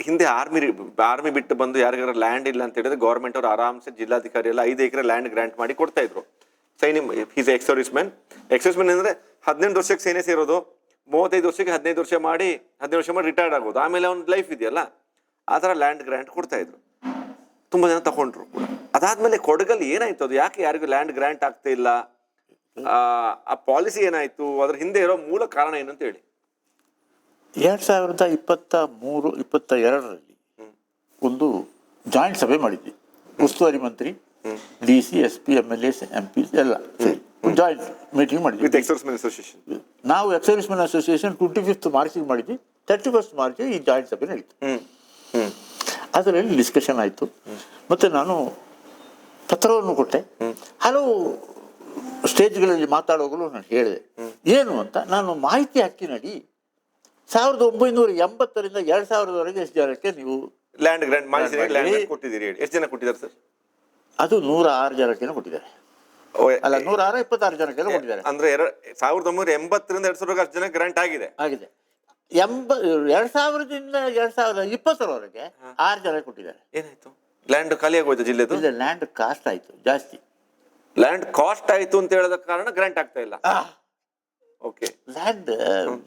ಹಿಂದೆ army army ಬಿಟ್ಟು ಬಂದು ಯಾರಿಗಾರ ಲ್ಯಾಂಡ್ ಇಲ್ಲ ಅಂತ ಹೇಳಿದ್ರೆ ಗೌರ್ಮೆಂಟ್ ಅವರು ಆರಾಮ್ಸೆ ಜಿಲ್ಲಾಧಿಕಾರಿ ಎಲ್ಲ ಐದು ಎಕರೆ ಲ್ಯಾಂಡ್ ಗ್ರಾಂಟ್ ಮಾಡಿ ಕೊಡ್ತಾ ಇದ್ರು. Saini is ex man ex man ಅಂದ್ರೆ ಹದಿನೆಂಟು ವರ್ಷಕ್ಕೆ ಸೇನೆ ಸೇರೋದು ಮೂವತ್ತೈದು ವರ್ಷಕ್ಕೆ ಹದಿನೈದು ವರ್ಷ ಮಾಡಿ ಹದಿನೈದು ವರ್ಷ ಮಾಡಿ ರಿಟೈರ್ಡ್ ಆಗೋದು. ಆಮೇಲೆ ಅವ್ನ ಲೈಫ್ ಇದೆಯಲ್ಲ ಆ ಥರ ಲ್ಯಾಂಡ್ ಗ್ರಾಂಟ್ ಕೊಡ್ತಾ ಇದ್ರು. ತುಂಬಾ ಜನ ತಗೊಂಡ್ರು ಅದಾದ್ಮೇಲೆ ಕೊಡಗಲ್ಲಿ ಏನಾಯ್ತು? ಅದು ಯಾಕೆ ಯಾರಿಗೂ ಲ್ಯಾಂಡ್ ಗ್ರಾಂಟ್ ಆಗ್ತಾ ಇಲ್ಲ? ಆ, ಪಾಲಿಸಿ ಏನಾಯ್ತು? ಅದ್ರ ಹಿಂದೆ ಇರೋ ಮೂಲ ಕಾರಣ ಏನು ಅಂತ ಹೇಳಿ. ಎರಡ್ ಸಾವಿರದ ಇಪ್ಪತ್ತ ಮೂರು ಇಪ್ಪತ್ತ ಎರಡರಲ್ಲಿ ಒಂದು ಜಾಯಿಂಟ್ ಸಭೆ ಮಾಡಿದ್ವಿ. ಉಸ್ತುವಾರಿ ಮಂತ್ರಿ D C S P M L S M P ಎಲ್ಲ ಜಾಯಿಂಟ್ ಮೀಟಿಂಗ್ ಮಾಡಿದ್ವಿ. ಅಸೋಸಿಯೇಷನ್. ನಾವು ex servicemen association twenty fifth ಮಾರ್ಚಿಗೆ ಮಾಡಿದ್ವಿ. ತರ್ಟಿ ಫಸ್ಟ್ ಮಾರ್ಚ್ ಈ ಜಾಯಿಂಟ್ ಸಭೆ ನಡೀತು. ಅದರಲ್ಲಿ ಡಿಸ್ಕಷನ್ ಆಯಿತು. ಮತ್ತು ನಾನು ಪತ್ರವನ್ನು ಕೊಟ್ಟೆ. ಹಲವು ಸ್ಟೇಜ್ಗಳಲ್ಲಿ ಮಾತಾಡುವಾಗಲೂ ನಾನು ಹೇಳಿದೆ. ಏನು ಅಂತ ನಾನು ಮಾಹಿತಿ ಹಕ್ಕಿನಡಿ ಸಾವಿರದ ಒಂಬೈನೂರ ಎಂಬತ್ತರಿಂದ ಎರಡ್ ಸಾವಿರದವರೆಗೆ ಎಷ್ಟು ಜನಕ್ಕೆ ನೀವು ಲ್ಯಾಂಡ್ ಗ್ರಾಂಟ್ ಮಾಹಿತಿ ಲ್ಯಾಂಡ್ ಕೊಟ್ಟಿದ್ದೀರಿ ಎಷ್ಟು ಜನ ಕೊಟ್ಟಿದ್ದಾರೆ ಸರ್? ಅದು ನೂರ ಆರು ಜನಕ್ಕೆ ಕೊಟ್ಟಿದ್ದಾರೆ. ಅಲ್ಲ ನೂರ ಆರು ಇಪ್ಪತ್ತಾರು ಜನಕ್ಕೆ ಕೊಟ್ಟಿದ್ದಾರೆ. ಅಂದ್ರೆ ಎರಡು ಸಾವಿರದ ಒಂಬೈನೂರ ಎಂಬತ್ತರಿಂದ ಎರಡ್ ಸಾವಿರ ಜನ ಗ್ರಾಂಟ್ ಆಗಿದೆ. ಆಗಿದೆ. ಎಂಬ ಎರಡ್ ಸಾವಿರದಿಂದ ಎರಡ್ ಸಾವಿರದ ಇಪ್ಪತ್ತರವರೆಗೆ ಆರು ಜನ ಕೊಟ್ಟಿದ್ದಾರೆ. ಏನಾಯ್ತು? ಲ್ಯಾಂಡ್ ಖಾಲಿ ಆಗೋಯ್ತು ಜಿಲ್ಲೆದು? ಲ್ಯಾಂಡ್ ಕಾಸ್ಟ್ ಆಯಿತು ಜಾಸ್ತಿ. ಲ್ಯಾಂಡ್ ಕಾಸ್ಟ್ ಆಯ್ತು ಅಂತ ಹೇಳದ ಕಾರಣ ಗ್ರಾಂಟ್ ಆಗ್ತಾ ಇಲ್ಲ. Okay land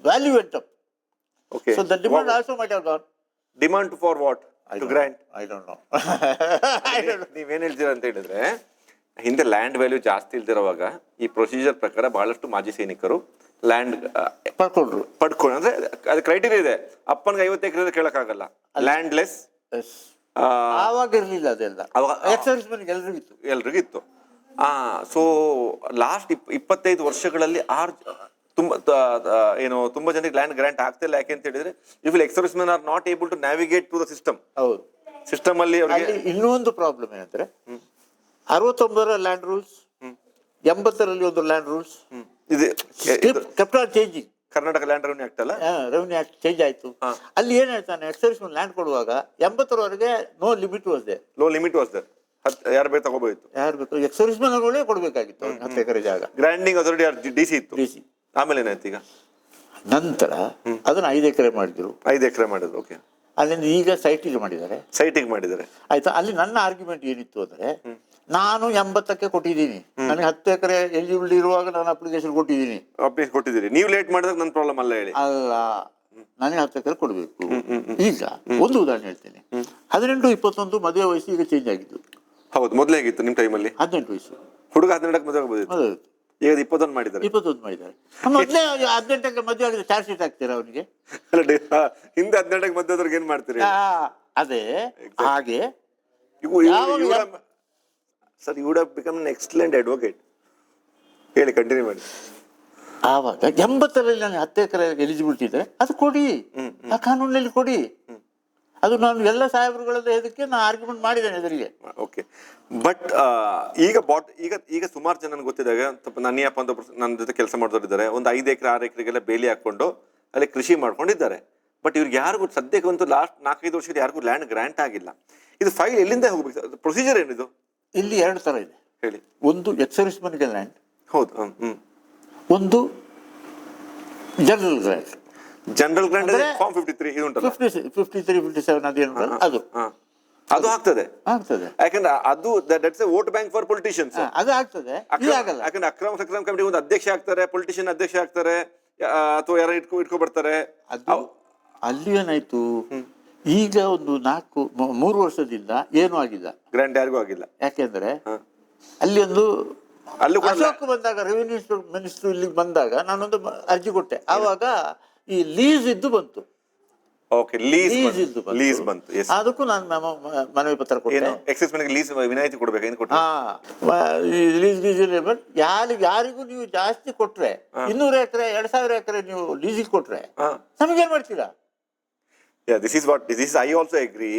value went up okay So the demand also might have gone. Demand for what I to don't grant know. I don't know. I don't know. ನೀವೇನ್ ಹೇಳ್ತೀರಾ ಅಂತ ಹೇಳಿದ್ರೆ ಹಿಂದೆ ಲ್ಯಾಂಡ್ ವ್ಯಾಲ್ಯೂ ಜಾಸ್ತಿ ಇಲ್ದಿರೋವಾಗ ಈ ಪ್ರೊಸೀಜರ್ ಪ್ರಕಾರ ಬಹಳಷ್ಟು ಮಾಜಿ ಸೈನಿಕರು ಲ್ಯಾಂಡ್ ಪಡ್ಕೊಂಡ್ರು ಪಡ್ಕೊಂಡು ಅಂದ್ರೆ ಅದು ಕ್ರೈಟೀರಿಯಾ ಇದೆ ಅಪ್ಪನಿಗೆ ಐವತ್ತು ಎಕರೆ ಕೇಳಕ್ಕಾಗಲ್ಲ ಲ್ಯಾಂಡ್ ಲೆಸ್. ಆವಾಗ ಇರಲಿಲ್ಲ ಅದೆಲ್ಲ ಅವಾಗ- ಎಲ್ರಿಗೂ ಇತ್ತು ಎಲ್ರಿಗೂ ಇತ್ತು ಆ ಸೊ ಲಾಸ್ಟ್ ಇಪ್ ಇಪ್ಪತ್ತೈದು ವರ್ಷಗಳಲ್ಲಿ ಆರ್ ತುಂಬ ಏನು ತುಂಬಾ ಜನರಿಗೆ ಲ್ಯಾಂಡ್ ಗ್ರಾಂಟ್ ಆಗ್ತಿಲ್ಲ ಯಾಕೆ ಅಂತ ಹೇಳಿದ್ರೆ if ex servicemen are not able to navigate to the system ಹೌದು. ಸಿಸ್ಟಮ್ ಅಲ್ಲಿ ಅವರಿಗೆ ಇನ್ನೊಂದು ಪ್ರಾಬ್ಲಮ್ ಏನಂದ್ರೆ ಅರವತ್ತೊಂಬರ ಲ್ಯಾಂಡ್ ರೂಲ್ಸ್ ಎಂಬತ್ತರಲ್ಲಿ ಒಂದು ಲ್ಯಾಂಡ್ ರೂಲ್ಸ್ ಇದು ಕೆಪ್ಟಲ್ changing Karnataka land revenue act ಅಲ್ಲ? ರೆವೆನ್ಯೂ ಆಕ್ಟ್ ಚೇಂಜ್ ಆಯ್ತು. ಅಲ್ಲಿ ಏನ್ ಹೇಳ್ತಾನೆ ಎಕ್ಸರ್ವಿಸ್ಮೆನ್ ಲ್ಯಾಂಡ್ ಕೊಡುವಾಗ ಎಂಬತ್ತರವರೆಗೆ no limit was low limit was there ಯಾರು ಬೇಕು ತಗೋಬೇಕು ಯಾರು ಬೇಕು? ಎಕ್ಸರ್ವಿಸ್ಮೆನ್ ಮ್ಯಾನ್ ಕೊಡಬೇಕಾಗಿತ್ತು ಹತ್ತು ಎಕರೆ ಜಾಗ. ಗ್ರ್ಯಾಂಡಿಂಗ್ ಅಥಾರಿಟಿ ಡಿ ಸಿ ಇತ್ತು. ಡಿ ಸಿ ಆಮೇಲೆ ಏನಾಯ್ತು ಈಗ? ನಂತರ ಅದನ್ನ ಐದು ಎಕರೆ ಮಾಡಿದ್ರು. ಐದು ಎಕರೆ ಮಾಡಿದ್ರು ಓಕೆ ಅಲ್ಲಿಂದ ಈಗ ಸೈಟಿಗೆ ಮಾಡಿದ್ದಾರೆ. ಸೈಟಿಗೆ ಮಾಡಿದ್ದಾರೆ. ಆಯ್ತಾ? ಅಲ್ಲಿ ನನ್ನ ಆರ್ಗ್ಯುಮೆಂಟ್ ಏನಿತ್ತು ಅಂದ್ರೆ ನಾನು ಎಂಬತ್ತಕ್ಕೆ ಕೊಟ್ಟಿದ್ದೀನಿ. ನನಗೆ ಹತ್ತು ಎಕರೆ ಎಲ್ಲಿ ಇರುವಾಗ ನಾನು ಅಪ್ಲಿಕೇಶನ್ ಕೊಟ್ಟಿದ್ದೀನಿ. ಅಪ್ಲಿಕೇಶನ್ ಕೊಟ್ಟಿದ್ದೀರಿ. ನೀವು ಲೇಟ್ ಮಾಡಿದಾಗ ನನ್ನ ಪ್ರಾಬ್ಲಮ್ ಅಲ್ಲ ಹೇಳಿ. ಅಲ್ಲ. ನನಗೆ ಹತ್ತು ಎಕರೆ ಕೊಡಬೇಕು. ಈಗ ಒಂದು ಉದಾಹರಣೆ ಹೇಳ್ತೇನೆ. ಹದಿನೆಂಟು ಇಪ್ಪತ್ತೊಂದು ಮದುವೆ ವಯಸ್ಸು ಈಗ ಚೇಂಜ್ ಆಗಿದ್ದು. ಹೌದು ಮೊದಲೇ ಆಗಿತ್ತು ನಿಮ್ಮ ಟೈಮಲ್ಲಿ ಹದಿನೆಂಟು ವಯಸ್ಸು. ಹುಡುಗ ಹದಿನೆಂಟಕ್ಕೆ ಮದುವೆ ಮದುವೆ. ಈಗ ಇಪ್ಪತ್ತೊಂದು ಮಾಡಿದ್ದಾರೆ. ಇಪ್ಪತ್ತೊಂದು ಮಾಡಿದ್ದಾರೆ. ಮೊದಲೇ ಹದಿನೆಂಟಕ್ಕೆ ಮದುವೆ ಆಗಿದೆ ಚಾರ್ಜ್ ಶೀಟ್ ಹಾಕ್ತೀರಾ ಅವನಿಗೆ ಹಿಂದೆ ಹದಿನೆಂಟಕ್ಕೆ ಮದುವೆ ಆದ್ರಿಗೆ ಏನ್ ಮಾಡ್ತೀರಿ? ಅದೇ ಹಾಗೆ. Sir you would become an excellent advocate ಹೇಳಿ ಕಂಟಿನ್ಯೂ ಮಾಡಿ. ಆವಾಗ ಎಂಬತ್ತರಲ್ಲಿ ನಾನು ಹತ್ತು ಎಕರೆ ಎಲಿಜಿಬಿಲಿಟಿ ಇದೆ. ಅದು ಕೊಡಿ. ಆ ಕಾನೂನಲ್ಲಿ ಕೊಡಿ. ಅದು ನಾನು ಎಲ್ಲ ಸಾಹೇಬರುಗಳದ್ದು ಇದಕ್ಕೆ ನಾನು ಆರ್ಗ್ಯುಮೆಂಟ್ ಮಾಡಿದ್ದೇನೆ ಇದರಿಗೆ ಓಕೆ ಬಟ್ ಈಗ ಬಾಟ್ ಈಗ ಈಗ ಸುಮಾರು ಜನ ಗೊತ್ತಿದ್ದಾಗ ನನ್ನಿಯಪ್ಪ ಅಂತ ನನ್ನ ಜೊತೆ ಕೆಲಸ ಮಾಡಿದವರಿದ್ದಾರೆ. ಒಂದು ಐದು ಎಕರೆ ಆರು ಎಕರೆಗೆಲ್ಲ ಬೇಲಿ ಹಾಕೊಂಡು ಅಲ್ಲಿ ಕೃಷಿ ಮಾಡ್ಕೊಂಡಿದ್ದಾರೆ. ಬಟ್ ಇವ್ರಿಗೆ ಯಾರಿಗೂ ಸದ್ಯಕ್ಕೆ ಒಂದು ಲಾಸ್ಟ್ ನಾಲ್ಕೈದು ವರ್ಷದ ಯಾರಿಗೂ ಲ್ಯಾಂಡ್ ಗ್ರ್ಯಾಂಟ್ ಆಗಿಲ್ಲ. ಇದು ಫೈಲ್ ಎಲ್ಲಿಂದ ಹೋಗ್ಬೇಕು? ಪ್ರೊಸೀಜರ್ ಏನಿದು? ಇಲ್ಲಿ ಎರಡು ಥರ ಇದೆ. ಹೇಳಿ. ಒಂದು ಎಕ್ಸರ್ವಿಸ್ಮೆನ್ಗೆ ಲ್ಯಾಂಡ್ ಹೌದು ಒಂದು general grant general grant form fifty three ಇದು ಉಂಟಲ್ಲ? Fifty fifty three fifty seven ಅದು. ಹಾ. ಅದು ಆಗ್ತದೆ. ಆಗ್ತದೆ. ಯಾಕಂದ್ರೆ ಅದು that's vote bank for politicians ಅದು ಆಗ್ತದೆ. ಆಗಲ್ಲ. ಯಾಕಂದ್ರೆ ಅಕ್ರಮ ಸಕ್ರಮ ಕಮಿಟಿ ಒಂದು ಅಧ್ಯಕ್ಷ ಆಗ್ತಾರೆ ಪೊಲಿಟಿಷಿಯನ್ ಅಧ್ಯಕ್ಷ ಆಗ್ತಾರೆ ಅಥವಾ ಯಾರು ಇಟ್ಕೊ ಇಟ್ಕೊ ಬರ್ತಾರೆ ಅದು ಅಲ್ಲಿ ಏನಾಯ್ತು? ಈಗ ಒಂದು ನಾಲ್ಕು ಮೂರು ವರ್ಷದಿಂದ ಏನೂ ಆಗಿಲ್ಲ. ಗ್ರ್ಯಾಂಡ್ ಯಾರಿಗೂ ಆಗಿಲ್ಲ. ಯಾಕೆಂದ್ರೆ ಅಲ್ಲಿ ಒಂದು ಅಶೋಕ್ ಬಂದಾಗ ರೆವಿನ್ಯೂ ಮಿನಿಸ್ಟರ್ ಇಲ್ಲಿಗೆ ಬಂದಾಗ ನಾನೊಂದು ಅರ್ಜಿ ಕೊಟ್ಟೆ. ಆವಾಗ ಈ ಲೀಸ್ ಇದ್ದು ಬಂತು. ಓಕೆ ಲೀಸ್ ಲೀಸ್ ಇದ್ದು ಬಂತು. ಲೀಸ್ ಬಂತು ಎಸ್ ಅದಕ್ಕೂ ನಾನು ಮೆಮ- ಮನವಿ ಪತ್ರ ಕೊಟ್ಟೆ. ಏನು ಎಕ್ಸೈಸ್ ಮನೆಗೆ ಲೀಸ್ ವಿನಾಯಿತಿ ಕೊಡ್ಬೇಕು ಏನು ಕೊಟ್ಟು ಹಾ ಮ- ಈ ಲೀಸ್ ಯಾರಿಗೆ ಯಾರಿಗೂ ನೀವು ಜಾಸ್ತಿ ಕೊಟ್ರೆ ಇನ್ನೂರು ಎಕರೆ ಎರಡ್ ಸಾವಿರ ಎಕರೆ ನೀವು ಲೀಸಿಗೆ ಕೊಟ್ರೆ ಹಾ. ನಮಗೇನ್ ಮಾಡ್ತೀರಾ? This is what this I also agree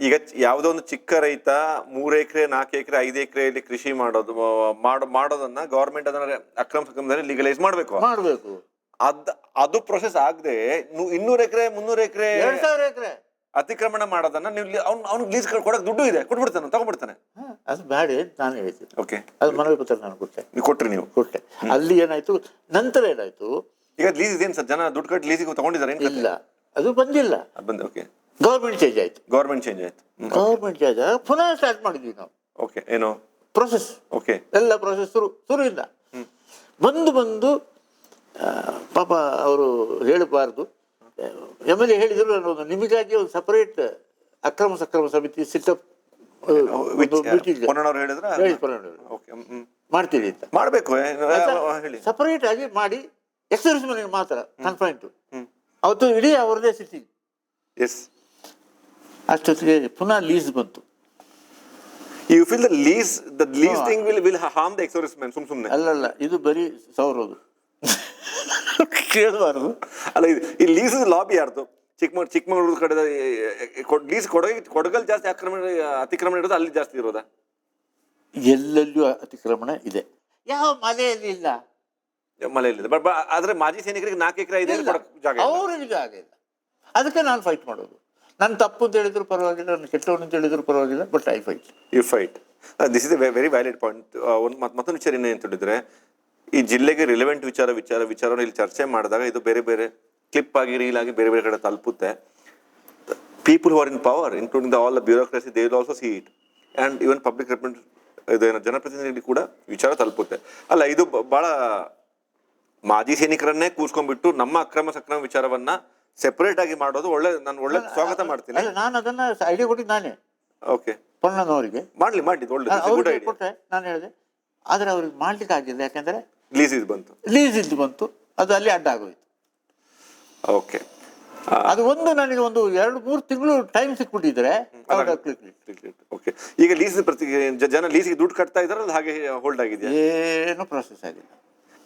ಈಗ ಚ- ಯಾವುದೋ ಒಂದು ಚಿಕ್ಕ ರೈತ ಮೂರು ಎಕರೆ ನಾಲ್ಕು ಎಕರೆ ಐದು ಎಕರೆಯಲ್ಲಿ ಕೃಷಿ ಮಾಡೋದು ಆ, ಮಾಡೋ ಮಾಡೋದನ್ನ ಗವರ್ಮೆಂಟ್ ಅದನ್ನ ಅಕ್ರಮ ಸಕ್ರಮದಲ್ಲಿ ಲೀಗಲೈಸ್ ಮಾಡಬೇಕು. ಮಾಡ್ಬೇಕು. ಅದ್ ಅದು ಪ್ರೊಸೆಸ್ ಆಗದೆ ಇನ್ನೂರು ಎಕರೆ ಮುನ್ನೂರು ಎಕರೆ ಎರಡ್ ಸಾವಿರ ಎಕರೆ. ಅತಿಕ್ರಮಣ ಮಾಡೋದನ್ನ ನೀವು ಅವ್ನು ಅವ್ನಿಗೆ ಲೀಸ್ ಕೊಡಕ್ ದುಡ್ಡು ಇದೆ ಕೊಟ್ಬಿಡ್ತಾನೆ ತಗೊಂಡ್ಬಿಡ್ತಾನೆ. ಅದು ಬೇಡಿ ನಾನು ಹೇಳ್ತೀನಿ. ಓಕೆ ಅದು ಮನವಿ ಪತ್ರ ನಾನು ಕೊಟ್ಟೆ. ನೀವು ಕೊಟ್ರಿ ನೀವು. ಕೊಟ್ಟೆ. ಅಲ್ಲಿ ಏನಾಯ್ತು? ನಂತರ ಏನಾಯ್ತು? ಈಗ ಲೀಸ್ ಇದೇನು ಸರ್? ಜನ ದುಡ್ಡು ಕಟ್ಟಿ ಲೀಸಿಗೆ ತಗೊಂಡಿದ್ದಾರೆ ಇಲ್ಲ. ಅದು ಬಂದಿಲ್ಲ. ಬಂದ ಓಕೆ ಗೌರ್ಮೆಂಟ್ ಚೇಂಜ್ ಆಯ್ತು. ಗೌರ್ಮೆಂಟ್ ಚೇಂಜ್ ಆಯ್ತು. ಗೌರ್ಮೆಂಟ್ ಚೇಂಜ್ ಆದಾಗ ಪುನಃ ಸ್ಟಾರ್ಟ್ ಮಾಡಿದ್ವಿ ನಾವು. ಓಕೆ ಏನು? ಪ್ರೊಸೆಸ್ ಓಕೆ ಎಲ್ಲ ಪ್ರೊಸೆಸ್ ಶುರು ಶುರುವಿಂದ. ಬಂದು ಬಂದು ಪಾಪ ಅವರು ಹೇಳಬಾರ್ದು. ಎಂ ಎಲ್ ಎ ಹೇಳಿದ್ರು ನಾನು ಒಂದು ನಿಮಗಾಗಿ ಒಂದು ಸಪರೇಟ್ ಅಕ್ರಮ ಸಕ್ರಮ ಸಮಿತಿ ಸಿಟ್ಟಪ್ ಮಾಡ್ತೀರಿ ಅಂತ. ಮಾಡಬೇಕು ಸಪರೇಟ್ ಆಗಿ ಮಾಡಿ ಎಕ್ಸರ್ಸ್ ಮನೆಗೆ ಮಾತ್ರ ಕನ್ಫೈಂಟ್ ಅವತ್ತು ಇಡೀ ಅವರದೇ ಸಿಟಿ ಎಸ್ ಅಷ್ಟೊತ್ತಿಗೆ ಪುನಃ ಲೀಸ್ ಬಂತು. You feel the lease the lease thing will will harm the ex servicemen ಸುಮ್ ಸುಮ್ನೆ ಅಲ್ಲ ಇದು ಬರೀ ಸೌರೋದು. ಕೇಳಬಾರ್ದು. ಅಲ್ಲ ಇದು ಈ ಲೀಸ್ ಲಾಬಿ ಯಾರ್ದು? ಚಿಕ್ಕಮಗಳೂರು ಚಿಕ್ಕಮಗಳೂರು ಕಡೆ ಲೀಸ್ ಕೊಡಗಿ ಕೊಡಗಲ್ಲಿ ಜಾಸ್ತಿ ಆಕ್ರಮಣ ಅತಿಕ್ರಮಣ ಇರೋದು ಅಲ್ಲಿ ಜಾಸ್ತಿ ಇರೋದ? ಎಲ್ಲೆಲ್ಲೂ ಅತಿಕ್ರಮಣ ಇದೆ. ಯಾವ ಮಲೆಯಲ್ಲಿ ಇಲ್ಲ. ಮಲೆಯಲ್ಲಿ ಬಟ್ ಆದ್ರೆ ಮಾಜಿ ಸೈನಿಕರಿಗೆ ನಾಲ್ಕು ಎಕರೆ ಇದೆ ಜಾಗ. ಅವ್ರಿಗೆ ಜಾಗ ಇಲ್ಲ. ಅದಕ್ಕೆ ನಾನು ಫೈಟ್ ಮಾಡೋದು. ನನ್ನ ತಪ್ಪು ಅಂತ ಹೇಳಿದ್ರು ಪರವಾಗಿಲ್ಲ ನನ್ನ ಕೆಟ್ಟವನು ಅಂತ ಹೇಳಿದ್ರು ಪರವಾಗಿಲ್ಲ but I fight you fight this is a very valid point ಒಂದು ಮತ್ತೊಂದು ವಿಚಾರ ಏನು ಅಂತ ಹೇಳಿದ್ರೆ ಈ ಜಿಲ್ಲೆಗೆ ರಿಲೆವೆಂಟ್ ವಿಚಾರ ವಿಚಾರ ವಿಚಾರವನ್ನು ಇಲ್ಲಿ ಚರ್ಚೆ ಮಾಡಿದಾಗ ಇದು ಬೇರೆ ಬೇರೆ ಕ್ಲಿಪ್ ಆಗಿ ರೀಲ್ ಆಗಿ ಬೇರೆ ಬೇರೆ ಕಡೆ ತಲುಪುತ್ತೆ. People who are in power including the all the bureaucracy they will also see it and even public represent ಇದೇನು ಜನಪ್ರತಿನಿಧಿ ಕೂಡ ವಿಚಾರ ತಲುಪುತ್ತೆ. ಅಲ್ಲ ಇದು ಭಾಳ ಬಹಳ ಮಾಜಿ ಸೈನಿಕರನ್ನೇ ಕೂರ್ಸ್ಕೊಂಡ್ಬಿಟ್ಟು ನಮ್ಮ ಅಕ್ರಮ ಸಕ್ರಮ ವಿಚಾರವನ್ನ ಸೆಪರೇಟ್ ಆಗಿ ಮಾಡೋದು ಒಳ್ಳೆ ನಾನು ಒಳ್ಳೆ ಸ್ವಾಗತ ಮಾಡ್ತೀನಿ. ಅಲ್ಲ ನಾನು ಅದನ್ನ ಐಡಿಯಾ ಕೊಟ್ಟಿದ್ದು ನಾನೇ. ಓಕೆ ಪೊಣ್ಣನವರಿಗೆ ಮಾಡ್ಲಿ ಮಾಡಿ ಒಳ್ಳೆ ಕೊಟ್ಟೆ ನಾನು ಹೇಳಿದೆ. ಆದರೆ ಅವ್ರಿಗೆ ಮಾಡ್ಲಿಕ್ಕೆ ಆಗಿಲ್ಲ ಯಾಕಂದ್ರೆ ಲೀಸ್ ಇದು ಬಂತು. ಲೀಸ್ ಇದ್ದು ಬಂತು. ಅದು ಅಲ್ಲಿ ಅಡ್ಡ ಆಗೋಯ್ತು. ಓಕೆ ಅದು ಒಂದು ನನಗೆ ಒಂದು ಎರಡು ಮೂರು ತಿಂಗಳು ಟೈಮ್ ಸಿಕ್ಬಿಟ್ಟಿದ್ರೆ. ಓಕೆ ಈಗ ಲೀಸ್ ಪ್ರತಿ ಜನ ಲೀಸಿಗೆ ದುಡ್ಡು ಕಟ್ತಾ ಇದಾರಲ್ಲ ಹಾಗೆ ಹೋಲ್ಡ್ ಆಗಿದೆ ಏನು ಪ್ರಾಸೆಸ್ ಆಗಿಲ್ಲ.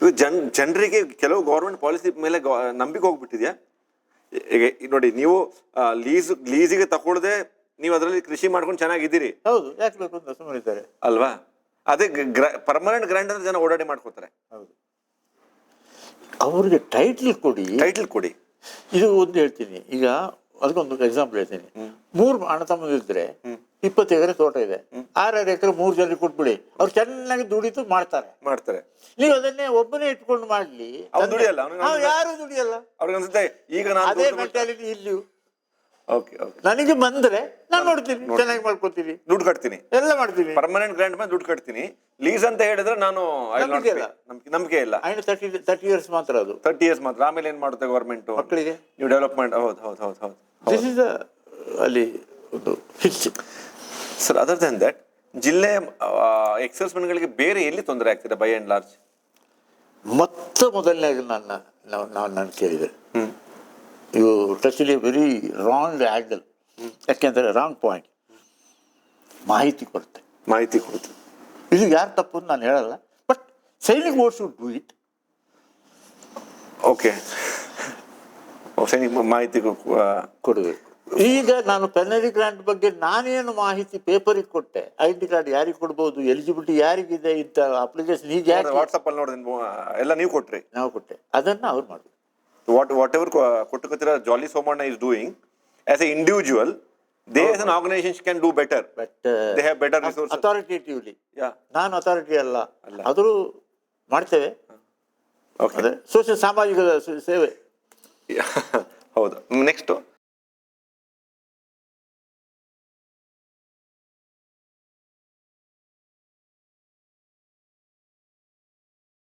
ಇದು ಜನ್ ಜನರಿಗೆ ಕೆಲವು ಗೌರ್ಮೆಂಟ್ ಪಾಲಿಸಿ ಮೇಲೆ ನಂಬಿಕೆ ಹೋಗ್ಬಿಟ್ಟಿದ್ಯಾ? ಈಗ ನೋಡಿ ನೀವು ಲೀಸ್ ಲೀಸಿಗೆ ತಗೊಳ್ಳದೆ ನೀವು ಅದರಲ್ಲಿ ಕೃಷಿ ಮಾಡ್ಕೊಂಡು ಚೆನ್ನಾಗಿದ್ದೀರಿ. ಹೌದು ಯಾಕೆ ಬೇಕು ಅಂತ ಸುಮ್ಮನಿದ್ದಾರೆ ಅಲ್ವಾ? ಅದೇ ಪರ್ಮನೆಂಟ್ ಗ್ರ್ಯಾಂಡ್ ಅಂದ್ರೆ ಜನ ಓಡಾಡಿ ಮಾಡ್ಕೋತಾರೆ ಹೌದು. ಅವ್ರಿಗೆ ಟೈಟ್ಲ್ ಕೊಡಿ. ಟೈಟಲ್ ಕೊಡಿ. ಇದು ಒಂದು ಹೇಳ್ತೀನಿ. ಈಗ ಅದಕ್ಕೊಂದು ಎಕ್ಸಾಂಪಲ್ ಹೇಳ್ತೀನಿ. ಮೂರು ಅಣ್ಣ ತಮ್ಮದಿದ್ರೆ ಇಪ್ಪತ್ತು ಎಕರೆ ತೋಟ ಇದೆ. ಆರಾರು ಎಕರೆ ಮೂರು ಜನರಿಗೆ ಕೊಟ್ಬಿಡಿ. ಅವ್ರು ಚೆನ್ನಾಗಿ ದುಡಿತು ಮಾಡ್ತಾರೆ. ಮಾಡ್ತಾರೆ. ನೀವು ಅದನ್ನೇ ಒಬ್ಬನೇ ಇಟ್ಕೊಂಡು ಮಾಡ್ಲಿ. ಅವ್ರು ದುಡಿಯಲ್ಲ, ಯಾರು ದುಡಿಯಲ್ಲ. ಅವ್ರಿಗೆ ಅನ್ಸುತ್ತೆ ಈಗ ನಾನು ಅದೇ ಮೆಂಟಾಲಿಟಿ ಇಲ್ಲಿ. ಓಕೆ ಓಕೆ ನನಗೆ ಬಂದ್ರೆ ನಾನು ನೋಡ್ತೀನಿ ಚೆನ್ನಾಗಿ ಮಾಡ್ಕೊತೀನಿ ದುಡ್ಡು ಕಟ್ತೀನಿ. ಎಲ್ಲ ಮಾಡ್ತೀನಿ. ಪರ್ಮನೆಂಟ್ ಗ್ರ್ಯಾಂಡ್ ಮೇಲೆ ದುಡ್ಡು ಕಟ್ತೀನಿ. ಲೀಸ್ ಅಂತ ಹೇಳಿದ್ರೆ ನಾನು ನಂಬಿಕೆ ಇಲ್ಲ. ನಂಬಿಕೆ ತರ್ಟಿ ತರ್ಟಿ ಇಯರ್ಸ್ ಮಾತ್ರ ಅದು. ತರ್ಟಿ ಇಯರ್ಸ್ ಮಾತ್ರ. ಆಮೇಲೆ ಏನ್ ಮಾಡುತ್ತೆ ಗೌರ್ಮೆಂಟ್ ಮಕ್ಕಳಿಗೆ? ನೀವು ಡೆವಲಪ್ಮೆಂಟ್ ಹೌದು ಹೌದು ಹೌದು ಹೌದು. ದಿಸ್ ಇಸ್ ಅಲ್ಲಿ ಒಂದು fix sir other than that ಜಿಲ್ಲೆ ಎಕ್ಸರ್ಸ್ಮೆಂಟ್ಗಳಿಗೆ ಬೇರೆ ಎಲ್ಲಿ ತೊಂದರೆ ಆಗ್ತಿದೆ ಬೈ ಅಂಡ್ ಲಾರ್ಜ್ ಮೊತ್ತ ಮೊದಲನೇ ನನ್ನ ನಾವು ನಾನು ನಾನು ಕೇಳಿದೆ. ಹ್ಮ್ touch a very wrong angle ಯಾಕೆಂದರೆ ರಾಂಗ್ ಪಾಯಿಂಟ್ ಮಾಹಿತಿ ಕೊಡುತ್ತೆ. ಮಾಹಿತಿ ಕೊಡುತ್ತೆ. ಇದು ಯಾರು ತಪ್ಪು ಅಂತ ನಾನು ಹೇಳಲ್ಲ but Sainik board should do it okay ಸೈನಿಕ ಮಾಹಿತಿ ಕೊಡಬೇಕು. ಈಗ ನಾನು ಪೆನಲ್ಟಿ ಗ್ರಾಂಟ್ ಬಗ್ಗೆ ನಾನೇನು ಮಾಹಿತಿ ಪೇಪರಿಗೆ ಕೊಟ್ಟೆ? ಐ ಡಿ ಕಾರ್ಡ್ ಯಾರಿಗೆ ಕೊಡ್ಬೋದು? ಎಲಿಜಿಬಿಲಿಟಿ ಯಾರಿಗಿದೆ? ಇಂಥ ಅಪ್ಲಿಕೇಶನ್ ಈಗ ಯಾಕೆ ವಾಟ್ಸಪ್ಪಲ್ಲಿ ನೋಡಿದ್ರೆ ಎಲ್ಲ ನೀವು ಕೊಟ್ರಿ. ನಾವು ಕೊಟ್ಟೆ. ಅದನ್ನು ಅವ್ರು ಮಾಡಿ ವಾಟ್ ವಾಟ್ ಎವರ್ ಕೊಟ್ಟುಕೊತ್ತಿರ ಜಾಲಿ Somanna is doing as a individual they as an organization can do better but they have better resource authoritatively yeah ನಾನು ಅಥಾರಿಟಿ ಅಲ್ಲ. ಆದರೂ ಮಾಡ್ತೇವೆ. ಓಕೆ ಸೋಷಿಯಲ್ ಸಾಮಾಜಿಕ ಸೇವೆ. ಹೌದು. ನೆಕ್ಸ್ಟ್